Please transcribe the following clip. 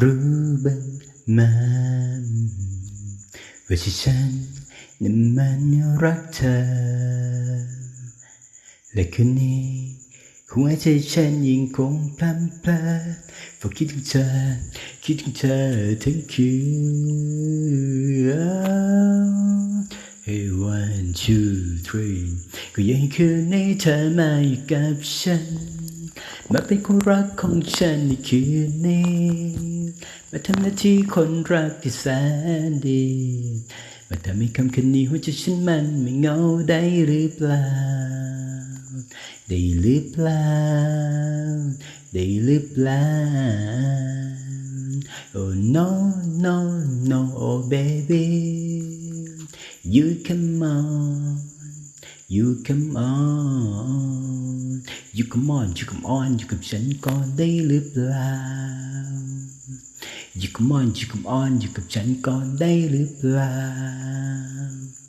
รู้บ้างไหมว่าที่ฉันนั้นมันรักเธอ และคืนนี้หัวใจฉันยิ่งคงพลันเพลินเพราะคิดถึงเธอ คิดถึงเธอทั้งคืน Hey one two three ก็ยังให้คืนนี้เธอมาอยู่กับฉัน มาเป็นคู่รักของฉันในคืนนี้ มาทำหน้าที่คนรักที่แสนดีมาทำให้คำคืนนี้หัวใจฉันมันไม่เหงาได้หรือเปล่า ได้หรือเปล่า ได้หรือเปล่า Oh no no no oh baby you come on you come on you come on you come on อยู่กับฉันก่อนได้หรือเปล่า you come on you come on อยู่กับฉันก่อนได้หรือเปล่า